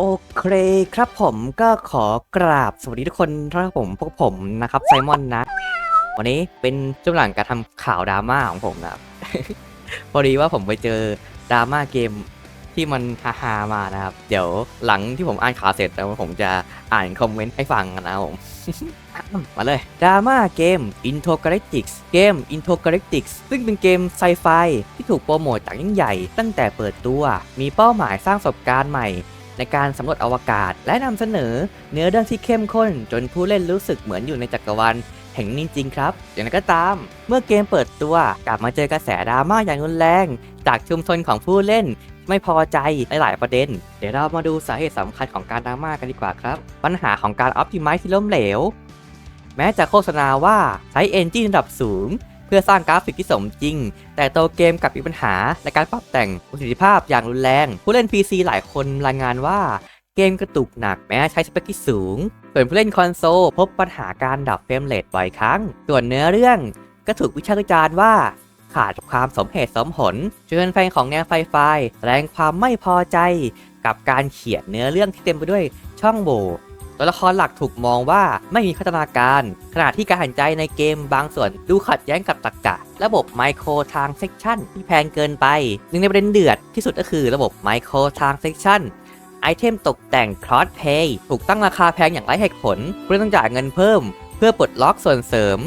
โอเคครับผมก็ขอกราบสวัสดีทุกคนครับผมพวกผมนะครับไซมอนนะ วันนี้เป็นช่วงหลังการทำข่าวดราม่าของผมนะครับ พอดีว่าผมไปเจอดราม่าเกมที่มันฮาฮามานะครับ เดี๋ยวหลังที่ผมอ่านข่าวเสร็จแล้วผมจะอ่านคอมเมนต์ให้ฟังนะครับผม มาเลยดราม่าเกม Into Galactics เกม Into Galactics ซึ่งเป็นเกมไซไฟที่ถูกโปรโมทจากยิ่งใหญ่ ตั้งแต่เปิดตัว มีเป้าหมายสร้างประสบการณ์ใหม่ ในการสำรวจอวกาศและนำเสนอเนื้อเรื่องที่เข้มข้น จนผู้เล่นรู้สึกเหมือนอยู่ในจักรวาลแห่งนี้จริงครับ อย่างไรก็ตาม เมื่อเกมเปิดตัวกลับมาเจอกระแสดราม่าอย่างรุนแรง จากชุมชนของผู้เล่นไม่พอใจในหลายประเด็น เดี๋ยวเรามาดูสาเหตุสำคัญของการดราม่ากันดีกว่าครับ ปัญหาของการอ p ติ m i z e ที่ล้มเหลว แม้จะโฆษณาว่าใช้เอนจินระดับสูง เพื่อสร้างกราฟิกที่สมจริง แต่ตัวเกมกลับมีปัญหาในการปรับแต่งประสิทธิภาพอย่างรุนแรง ผู้เล่น PC หลายคนรายงานว่าเกมกระตุกหนักแม้ใช้สเปคที่สูง ส่วนผู้เล่นคอนโซลพบปัญหาการดับเฟรมเรทบ่อยครั้ง ส่วนเนื้อเรื่องก็ถูกวิพาวิจารณ์ว่าขาดความสมเหตุสมผลจนแฟนของแนวไฟไฟแสดงความไม่พอใจ กับการเขียนเนื้อเรื่องที่เต็มไปด้วยช่องโหว่ ตัวละครหลักถูกมองว่าไม่มีพัฒนาการ ขณะที่การหันใจในเกมบางส่วนดูขัดแย้งกับตรรกะ ระบบไมโครทางเซ c ชันที่แพงเกินไป หนึ่งในประเด็นเดือดที่สุดก็คือระบบไมโครทางเซ c ชันไอเทมตกแต่ง Cross Pay ถูกตั้งราคาแพงอย่างไร้เหตุผลเพื่อต้องจ่ายเงินเพิ่ม เพื่อปลดล็อกส่วนเสริม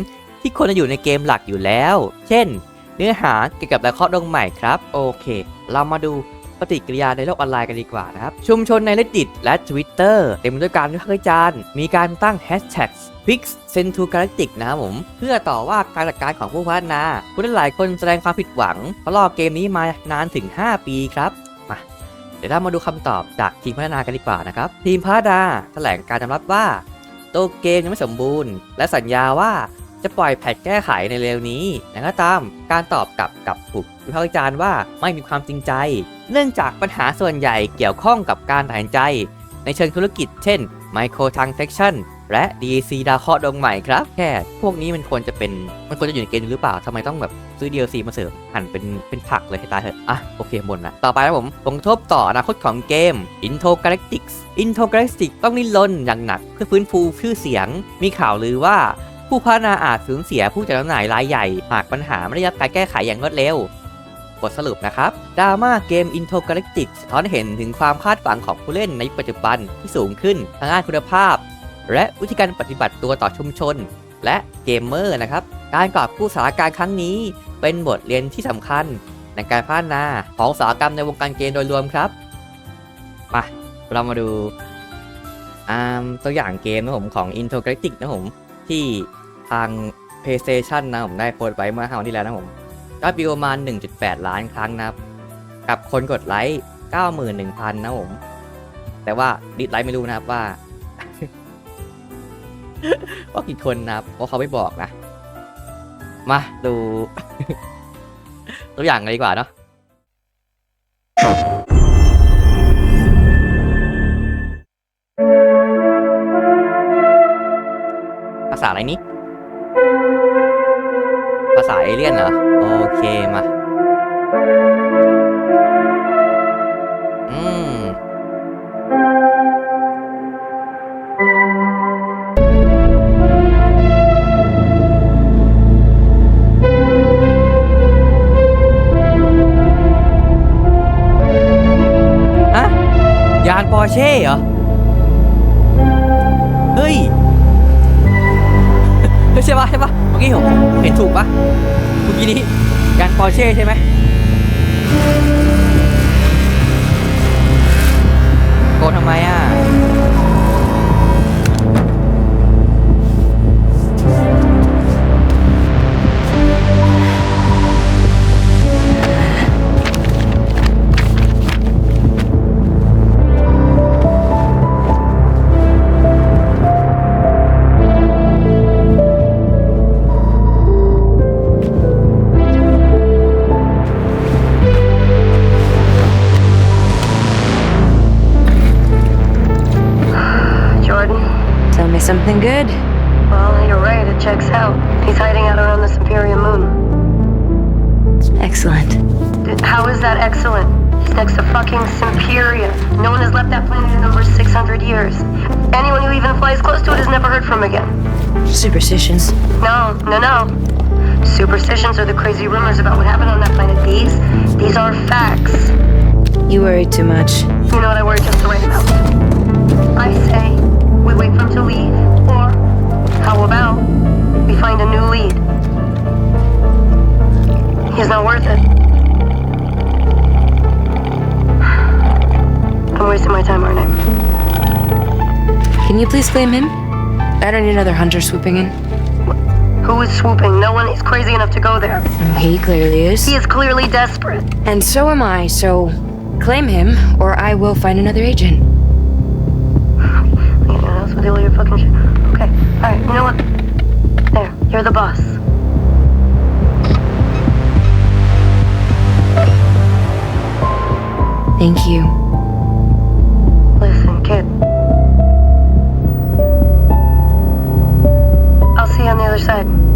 ที่ควรจะอยู่ในเกมหลักอยู่แล้ว เช่น เนื้อหาเกี่ยวกับดาวเครดงใหม่ครับ โอเค เรามาดู ปฏิกิริยาในโลกออนไลน์กันดีกว่านะครับ ชุมชนใน Reddit และ Twitter เต็มไปด้วยการวิพากษ์วิจารณ์มีการตั้ง Hashtag Fix c e n t u Galactic นะครับผม เพื่อต่อว่าการจัดการของผู้พัฒนาผู้เล่นหลายคนแสดงความผิดหวังเพราะรอเกมนี้มานานถึง 5 ปีครับมาเดี๋ยวเรามาดูคำตอบจากทีมพัฒนากันดีกว่านะครับ ทีมพัฒนาแถลงการยอมรับว่า ตัวเกมยังไม่สมบูรณ์ และสัญญาว่า จะปล่อยแพทแก้ไขในเร็วนี้แต่ก็ตามการตอบกลับกับถูกวิพากษ์วิจารณ์ว่าไม่มีความจริงใจ เนื่องจากปัญหาส่วนใหญ่เกี่ยวข้องกับการตัดสินใจ ในเชิงธุรกิจเช่น Microtransaction และ DLC ดาวเคราะห์ดวงใหม่ครับแค่พวกนี้มันควรจะเป็นมันควรจะอยู่ในเกมหรือเปล่าทำไมต้องแบบซื้อ DLC มาเสริมหั่นเป็นเป็นผักเลยให้ตายเถอะอะโอเคหมดละต่อไปนะผมผลกระทบต่ออนาคตของเกม Into Galactics Into Galactics ต้องดิ้นรนอย่างหนักเพื่อฟื้นฟูชื่อเสียง มีข่าวลือว่า ผู้พัฒนาอาจสูญเสียผู้จัดจำหน่ายรายใหญ่ หากปัญหาไม่ได้รับการแก้ไขอย่างรวดเร็ว บทสรุปนะครับดราม่าเกม Into Galactic สะท้อนให้เห็นถึงความคาดหวังของผู้เล่นในปัจจุบันที่สูงขึ้นทางด้านคุณภาพ และวิธีการปฏิบัติตัวต่อชุมชน และเกมเมอร์นะครับ การกอบกู้สถานการณ์ครั้งนี้ เป็นบทเรียนที่สำคัญ ในการพัฒนาของอุตสาหกรรมในวงการเกมโดยรวมครับมาเรามาดูตัวอย่างเกมนะผมของ Into Galactic นะผมที่ ทาง PlayStation นะผมได้โพสต์ไว้เมื่อ5วันที่แล้วนะผมยอดวิวประมาณ 1.8 ล้านครั้งนะครับ กับคนกดไลค์ 91,000 นะผม แต่ว่าดิสไลค์ไม่รู้นะครับว่า ว่ากี่คนนะครับ เพราะเขาไม่บอกนะ มาดูตัวอย่างกันดีกว่าเนาะภาษาอะไรนี้ ภาษาเอเลี่ยนเหรอ โอเคมา อืม ฮะ ยานปอร์เช่เหรอ เฮ้ยเฮ้ยใช่ปะใช่ปะเมื่อกี้ผม เห็นถูกปะเมื่อกี้นี้ยานปอร์เช่ใช่ไหมโกทำไมอะ something good? Well, you're right. It checks out. He's hiding out around the Superior Moon. Excellent. How is that excellent? He's next to fucking Superior. No one has left that planet in over 600 years. Anyone who even flies close to it has never heard from again. Superstitions. No, no, no. Superstitions are the crazy rumors about what happened on that planet. These, these are facts. You worry too much. You know what I worry just the right amount. I say we wait for him to how about we find a new lead? He's not worth it. I'm wasting my time, aren't I? Can you please blame him? I don't need another hunter swooping in. Who is swooping? No one is crazy enough to go there. He clearly is. He is clearly desperate. And so am I, so claim him, or I will find another agent. Anyone else with all your fucking shit? Alright, you know what? There, you're the boss. Thank you. Listen, kid. I'll see you on the other side.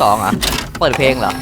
สองอะ เปิดเพลงเหรอ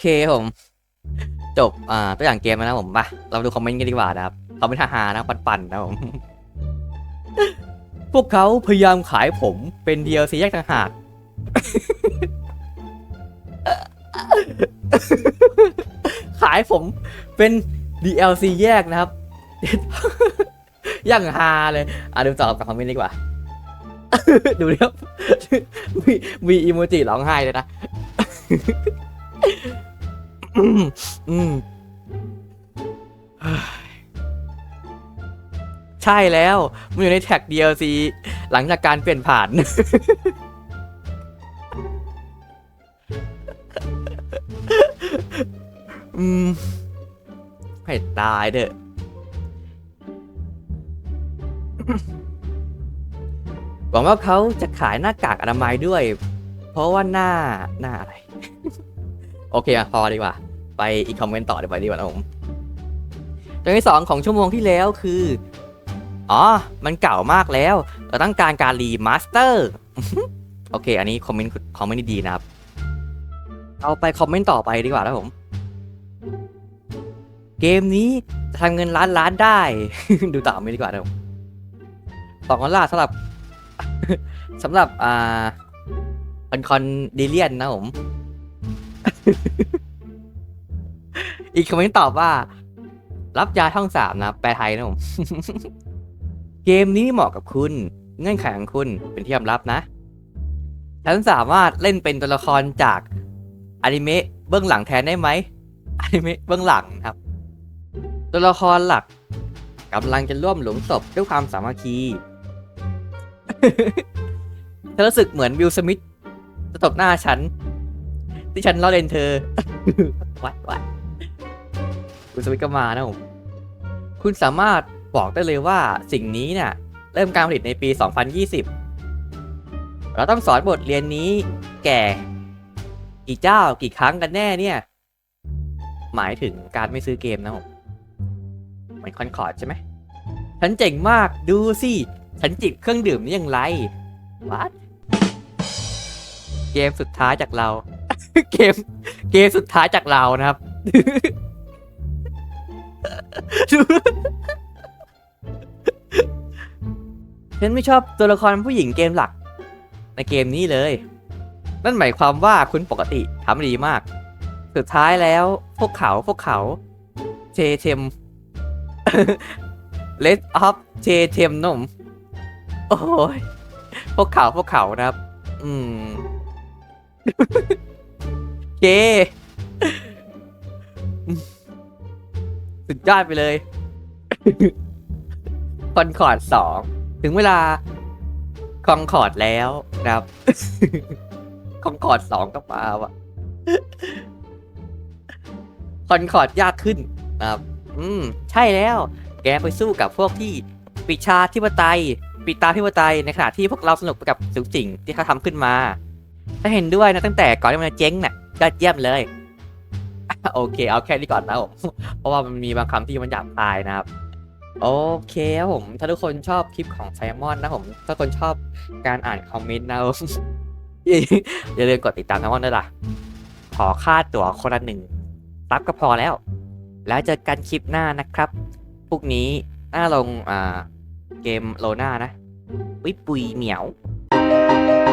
เคผม จบอ่าตัวอย่างเกมแล้วนะผมไปเราดูคอมเมนต์กันดีกว่านะครับเขาเป็นทหารนะปั่นๆนะผม พวกเขาพยายามขายผมเป็น DLC แยกต่างหากขายผมเป็น DLC แยกนะครับ อย่างฮาเลย อะดูต่อกับคอมเมนต์ดีกว่า ดูดิครับมีมีอีโมจิร้องไห้เลยนะ อืมใช่แล้ว มันอยู่ในแท็ก DLC หลังจากการเปลี่ยนผ่าน อืมให้ตายเถอะหวังว่าเขาจะขายหน้ากากอนามัยด้วย เพราะว่าหน้าหน้าอะไร โอเคอะพอดีกว่า ไปอีกคอมเมนต์ต่อดีกว่าดีกว่านะผมตัวที่สองของชั่วโมงที่แล้วคือ อ๋อ มันเก่ามากแล้วเราต้องการการรีมาสเตอร์ โอเค อันนี้คอมเมนต์คอมเมนต์ดีนะครับ เอาไปคอมเมนต์ต่อไปดีกว่านะผม เกมนี้จะทำเงินล้านล้านได้ ดูต่อไม่ดีกว่านะผมสองล้านล้าสำหรับสำหรับอ่าคอนคอนดีเลียนนะผม อีกคอมเมนต์ตอบว่า รับยาช่องสามนะ แปลไทยนะผม เกมนี้เหมาะกับคุณ เงื่อนไขของคุณเป็นที่ยอมรับนะ ฉันสามารถเล่นเป็นตัวละครจากอนิเมะเบื้องหลังแทนได้ไหมอนิเมะเบื้องหลังครับ ตัวละครหลักกำลังจะร่วมหลุมศพด้วยความสามัคคีเธอรู้สึกเหมือนวิลสมิธจะตบหน้าฉัน ที่ฉันล้อเล่นเธอวัดวัด คุณสวิตก็มานะผม คุณสามารถบอกได้เลยว่าสิ่งนี้เนี่ยเริ่มการผลิตในปี 2020 เราต้องสอนบทเรียนนี้แก่ กี่เจ้ากี่ครั้งกันแน่เนี่ย หมายถึงการไม่ซื้อเกมนะผมเหมือนคอนคอร์ดใช่ไหมฉันเจ๋งมากดูสิฉันจิบเครื่องดื่มนี่อย่างไรวัดเกมสุดท้ายจากเรา เกมเกมสุดท้ายจากเรานะครับ ฉันไม่ชอบตัวละครผู้หญิงเกมหลัก ในเกมนี้เลย นั่นหมายความว่าคุณปกติทำดีมาก สุดท้ายแล้วพวกเขาพวกเขาเจเทมเลดออฟเจเทมนม โอ้ย พวกเขาพวกเขานะครับ อืมเก สุดยอดไปเลย คอนคอร์ดสอง ถึงเวลาคอนคอร์ดแล้วนะครับ คอนคอร์ดสองก็มาว่ะ คอนคอร์ดยากขึ้นนะครับ อืม ใช่แล้ว แกไปสู้กับพวกที่ปิชาธิปไตย ปิตาธิปไตยในขณะที่พวกเราสนุกไปกับสิ่งสิ่งที่เขาทำขึ้นมา ถ้าเห็นด้วยนะตั้งแต่ก่อนที่มันจะเจ๊งน่ะยอดเยี่ยมเลย โอเค เอาแค่นี้ก่อนนะผมเพราะว่ามันมีบางคำที่มันหยาบคายนะครับ โอเคครับผม ถ้าทุกคนชอบคลิปของไซมอนนะผม ถ้าคนชอบการอ่านคอมเมนต์นะอย่าลืมกดติดตามไซมอนด้วยล่ะ ขอค่าตั๋วคนละหนึ่งรับก็พอแล้ว แล้วเจอกันคลิปหน้านะครับพรุ่งนี้หน้าลงอ่าเกมโลน่านะ วิปุยเหนียว「